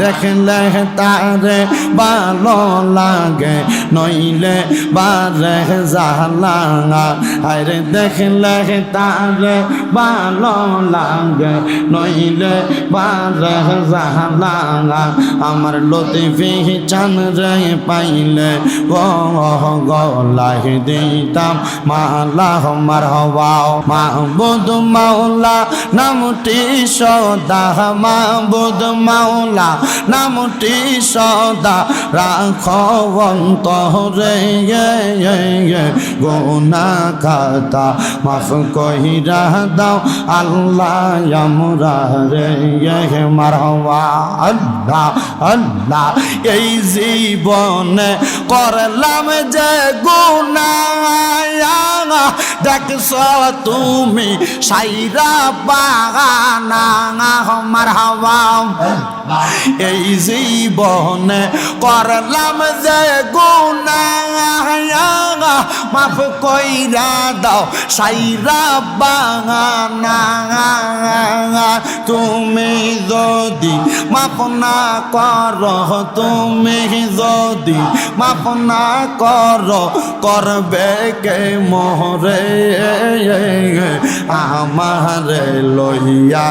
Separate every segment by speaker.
Speaker 1: দেখলে তারে ভালো লাগে, নইলে বারে জালাঙা আরে দেখলে তারে ভালো লাগে, নইলে বারে জালাঙা আমার লতিফি চান রে পাইলে গো গলাহ দিতাম মালা। মার হওয়াও মাহবুদ মাওলা, নামটি সদা মাহবুদ মাওলা। নামটি সদা রাখ অন্তরে। গোনা খাতা মাফ কহিরা দাও আল্লাহ আমরা রে। মারওয়া আল্লাহ আল্লাহ, এই জীবনে করলাম যে গুনা দেখছ তুমি সাইরা বাগানা আমার হাওয়া এই জীবনে করলাম যে গুনা মাফ কইরা দাও, সাইরা বাগানা তুমি যদি মাফ না কর, তুমি যদি মাফ না কর, করবে কে মোহরে আমার লইয়া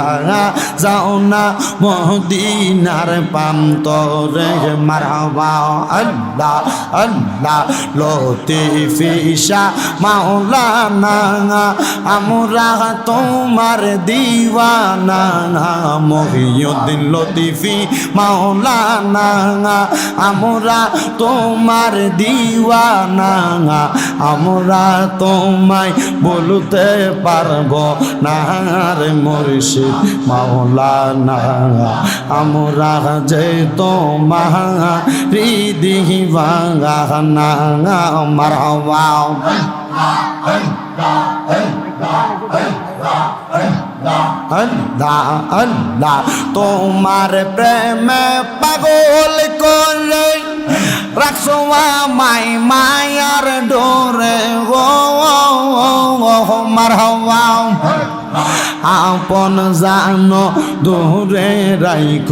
Speaker 1: যাও না মদিনার পান্তরে মারবা আল্লাহ আল্লাহ লতিফিসা মাওলানা। আমরা তোমার দিওয়ানা। মহিউদ্দিন লতিফি, মাওলানা আমরা তোমার দিওয়ানা, আমরা তোমায় বলতে পারব না রে মুর্শিদ, মাওলানা আমরা যে তোমার হৃদি বাঙানা মারওয়া আল্লাহ আল্লাহ তোমার প্রেমে পাগল করে। রাখছো মাই মায়ার ডোরে। গো মার হওয়া আপন জানো, দূরে রাইখ,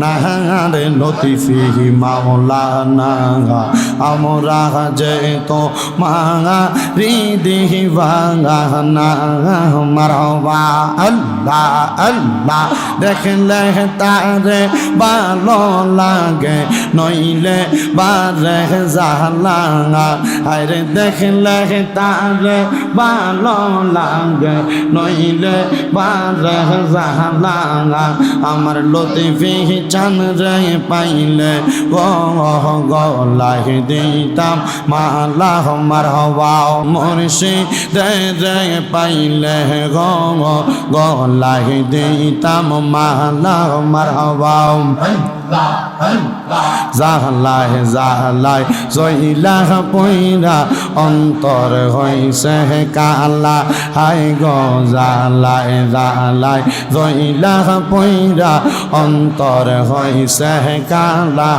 Speaker 1: নাহারে লতিফি মাওলা না আমরা যে তো মাঙা ভাঙা না মারবা আল্লাহ আল্লাহ। দেখলে তারে ভালো লাগে, নইলে বারে জালাঙা আরে দেখলে তারে ভালো লাগে, নইলে বারে জালাঙা আমার লতিফি চান রে পাইলে গো গলাহ দিতাম মালা মার হওয়া মরশি দে রে পাইলে গো গলাহ দিতাম মালা মার হওয়া জাহলাহ জাহলায় জইলাহ পইরা অন্তর হইছে কালা। হাই গো জালায় জালায় জইলাহ পইরা অন্তর হইছে কালা।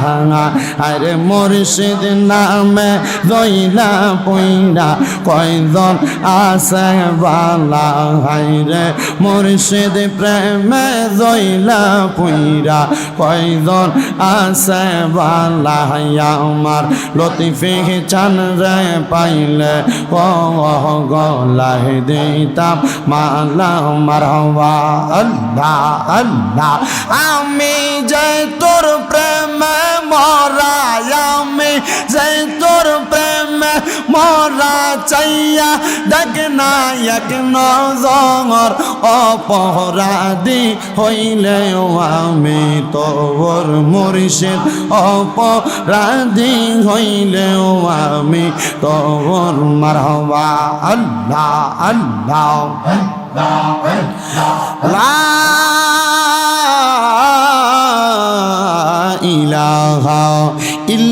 Speaker 1: আরে মুর্শিদ নামে জইলা পইরা কয়জন আছে বালা। হাই রে মুর্শিদ প্রেমে জইলা পইরা কয়জন আছে বালা আমার লতিফি চান পাইলে, ও দিতাম মালা মারওয়া আল্লাহ আল্লাহ, আমি যে তোর প্রেমে মরাই আমি যে তোর প্রেমে মরা চাইয়া দেখ না এক নজর অপরাধী হইলে আমি তোর মুর্শিদ অপরাধী হইলেও আমি তোর মারহবা। আল্লাহ আল্লাহ লা ইলাহা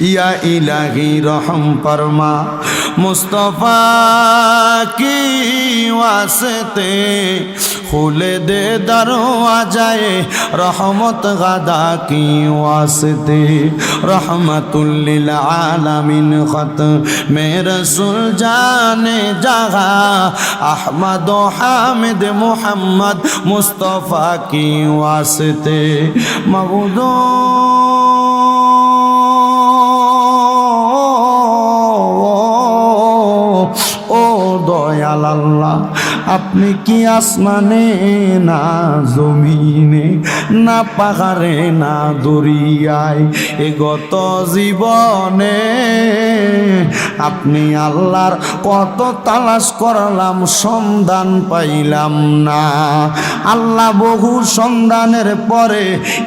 Speaker 1: ইয়া ইলাহি রহম ফরমা। মুস্তফা কি ওয়াসতে? খুলে দে দরওয়াজায়ে, রহমত গাদা কি ওয়াসতে? রহমতুল্লিল আলামিন খত মে রসুল জানে জাগা। আহমদ ও হামিদ মোহাম্মদ মুস্তফা কি ওয়াসতে? মবুদো আল্লাহ। আপনি কি আসমানে, না জমিনে, না পাহাড়ে, না দরিয়ায়? এ গত জীবনে আপনি আল্লাহর কত তালাশ করালাম, সন্ধান পাইলাম না। আল্লাহ বহু সন্ধানের পরে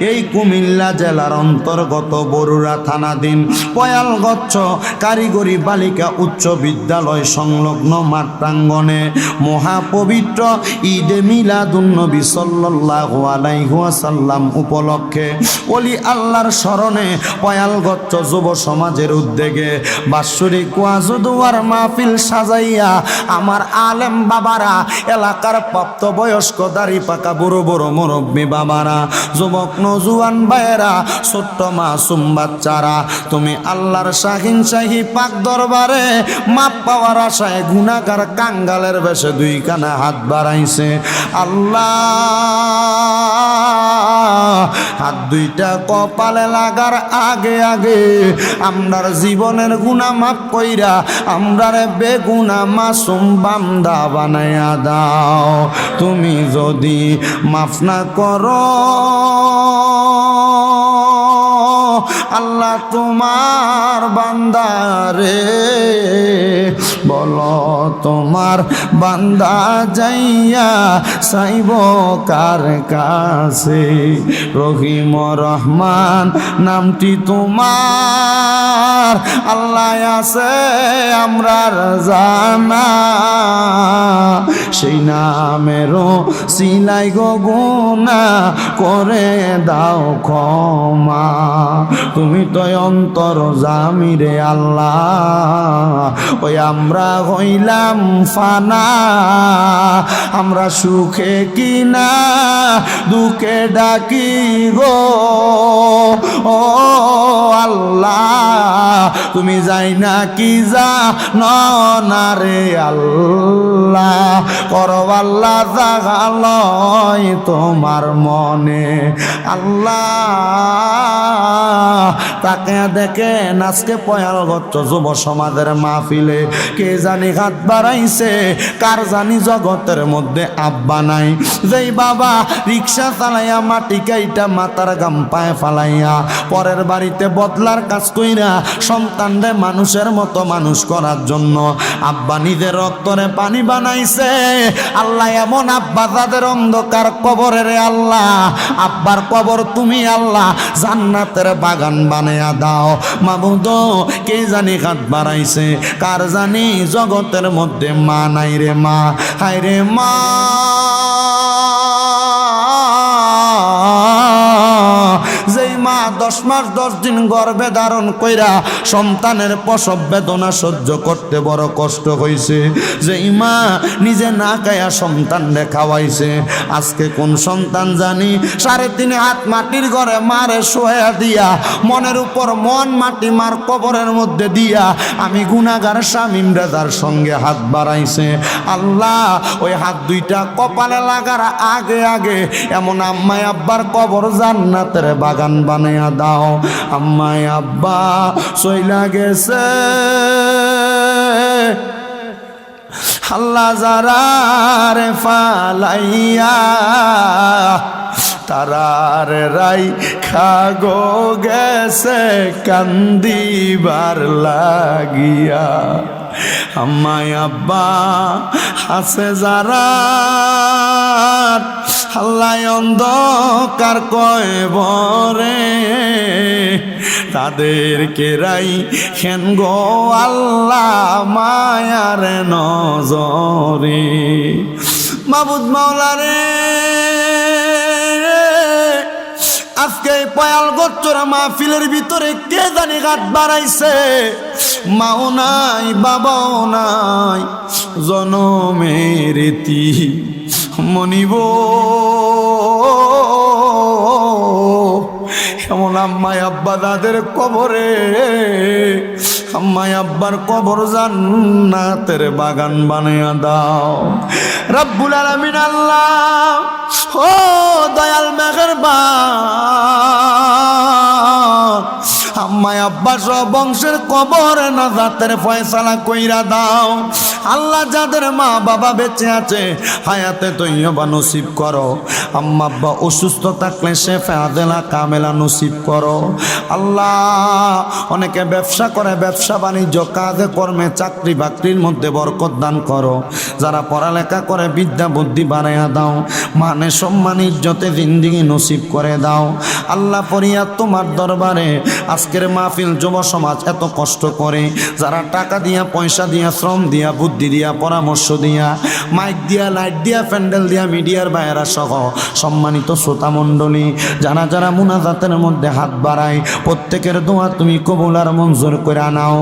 Speaker 1: এই কুমিল্লা জেলার অন্তর্গত বরুড়া থানাধীন পয়ালগচ্ছ কারিগরি বালিকা উচ্চ বিদ্যালয় সংলগ্ন মাঠ প্রাঙ্গণে মহাপবিত্র ঈদে মিলাদুন্নবী সাল্লাল্লাহু আলাইহি ওয়াসাল্লাম উপলক্ষে। ওলি আল্লাহর স্মরণে পয়ালগচ্ছ যুব সমাজের উদ্যোগে বাৎসরিক ওয়াজুদুয়ার মাহফিল সাজাইয়া আমার আলেম বাবারা, এলাকার প্রাপ্ত বয়স্ক দাড়ি পাকা বুড়ো বুড়ো মুরব্বী বাবারা, যুবক নজুয়ান ভাইয়েরা, ছোট্ট মাসুম বাচ্চারা, তুমি আল্লাহর শাহিন শাহী পাক দরবারে মাপ পাওয়ার আশায় গুণাগার কাঙ্গালের বেশে দুই কানা হাত বাড়াইছে। আল্লাহ, হাত দুইটা কপালে লাগার আগে আগে আমরার জীবনের গুণা মাফ কইরা আমরারে বেগুনা মাসুম বান্দা বানাইয়া দাও। তুমি যদি মাফ না করো, আল্লাহ তোমার বান্দারে বলো, তোমার বান্দা যাইয়া সাইব কার কাছে? রহিম রহমান, নামটি তোমার। আল্লাহ আছে আমরার জানা সেই নামেরও সিলাই গো গুনা করে দাও ক্ষমা। তুমি তো অন্তর জামিরে আল্লাহ। ওই আমরা হইলাম ফানা, আমরা সুখে কিনা, দুঃখে ডাকি গো। ও আল্লাহ, তুমি যাই না কি যা না রে আল্লাহ। করবাল্লা জাগালয় তোমার মনে। আল্লাহ তাকে দেখে নাচকে পয়ালগত যুব সমাজের মাহফিলে। কে জানি হাত বাড়াইছে, কার জানি জগতের মধ্যে আব্বা নাই। যেই বাবা রিক্সা চালাইয়া মাটি কাইটা মাতার গাম পায়ে ফালাইয়া, পরের বাড়িতে বদলার কাজ কইরা সন্তান সন্তানরে মানুষের মতো মানুষ করার জন্য আব্বা নিজের রক্তরে পানি বানাইছে। আল্লাহ এমন আব্বা যাদের অন্ধকার কবরে রে আল্লাহ। আব্বার কবর তুমি আল্লাহ, জান্নাতের বাগান বানাইয়া দাও। মাবুদ, কে জানি হাত বাড়াইছে? কার জানি জগতের মধ্যে মা নাই রে মা? হায় রে মা। দশ মাস, দশ দিন গর্ভে ধারণ কইরা সন্তানের প্রসব বেদনা সহ্য করতে বড় কষ্ট হয়েছে যে মা নিজে না খায়া সন্তান খাওয়াইছে। আজকে কোন সন্তান জানি সাড়ে তিন হাত মাটির ঘরে মারে শোয়া দিয়া, মনের উপর মন মাটি মার কবরের মধ্যে দিয়া, আমি গুনাগার স্বামী রাজার সঙ্গে হাত বাড়াইছে। আল্লাহ, ওই হাত দুইটা কপালে লাগার আগে আগে এমন আম্মাই আব্বার কবর জান্নাতের বাগান বানাইয়া দাও। আম্মাই, আব্বা, সইলা গেছে। আল্লাহ যারা রে ফালাইয়া, তারার রাই খাগো গেছে, কান্দিবার লাগিয়া। আম্মাই, আব্বা হাসে যারা হাল্লাই অন্ধকার কয় বরে? তাদেরকে রাই খেন গো আল্লাহ মায়ার নজরে। মাবুদ মাওলারে, আজকে পয়াল গোচ্চরা মাহফিলের ভিতরে কে জানি গাত বাড়াইছে? মাও নাই, বাবাও নাই, জনমের রীতি মনিব। এমন আম্মায় আব্বা দাদের কবরে আম্মায় আব্বার কবর জান্নাতের বাগান বানিয়া দাও। রাব্বুল আলামিন আল্লাহ, ও দয়াল মেঘের বা আম্মাই আব্বা সব বংশের কবর না জাতের ফয়সালা কইরা দাও। আল্লাহ যাদের মা বাবা বেঁচে আছে, হায়াতে তৈবা নসিব করো। আম্মা আব্বা অসুস্থ থাকলে সে ফেয়াদেলা কামেলা নসিব করো। আল্লাহ অনেকে ব্যবসা করে, ব্যবসা বাণিজ্য, কাজে কর্মে চাকরি বাকরির মধ্যে বরকত দান করো। যারা পড়ালেখা করে, বিদ্যা বুদ্ধি বাড়াইয়া দাও। মানে সম্মান, ইজ্জতে জিন্দিগি নসিব করে দাও। আল্লাহ পরিয়া তোমার দরবারে, আজকের মাহফিল যুব সমাজ এত কষ্ট করে। যারা টাকা দিয়া, পয়সা দিয়া, শ্রম দিয়া, বুদ্ধি দিয়া, পরামর্শ দিয়া, মাইক দিয়া, লাইট দিয়া, প্যান্ডেল দিয়া, মিডিয়ার বাইরা সহ সম্মানিত শ্রোতা মণ্ডলী, যারা যারা মুনাজাতের মধ্যে হাত বাড়ায়, প্রত্যেকের দোয়া তুমি কবুল আর মঞ্জুর করে আনাও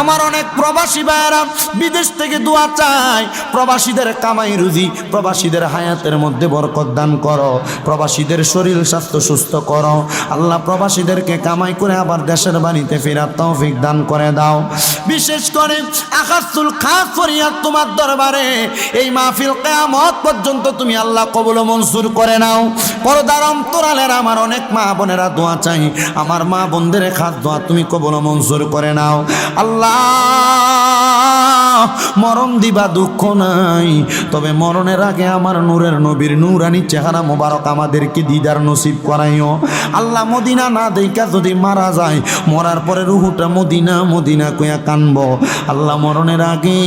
Speaker 1: আমার অনেক প্রবাসী ভাইয়েরা বিদেশ থেকে দোয়া চাই প্রবাসীদের কামাই রুজি, প্রবাসীদের হায়াতের মধ্যে বরকত দান করো, প্রবাসীদের শরীর স্বাস্থ্য সুস্থ করো, আল্লাহ প্রবাসীদেরকে কামাই করে আবার দেশের বাড়িতে ফেরার তৌফিক দান করে দাও। বিশেষ করে আকাশুল খাস ফরিয়াদ তোমার দরবারে এই মাহফিল কেয়ামত পর্যন্ত তুমি আল্লাহ কবুল মনসুর করে নাও। পরদার অন্তরালের আমার অনেক মা বোনেরা দোয়া চাই। আমার মা বোনদের খাত দোয়া তুমি কবুল মনসুর করে নাও। আল্লাহ, মরণ দিবা দুঃখ নাই। তবে মরণের আগে আমার নূরের নবীর নূরানি চেহারা মোবারক আমাদেরকে দিদার নসিব করাইও। আল্লাহ মদিনা না দেখা যদি মারা যায় মরার পরে রুহুটা মদিনা মদিনা কয়া কানব। আল্লাহ মরণের আগে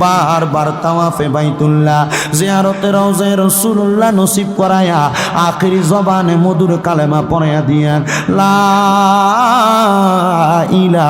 Speaker 1: বারবার তাওয়াফে বাইতুল্লাহ, জিয়ারতে রওজায় রসুল্লাহ নসিব করায়া আখিরি জবানে মধুর কালেমা পড়াইয়া দিয়ান, লা ইলা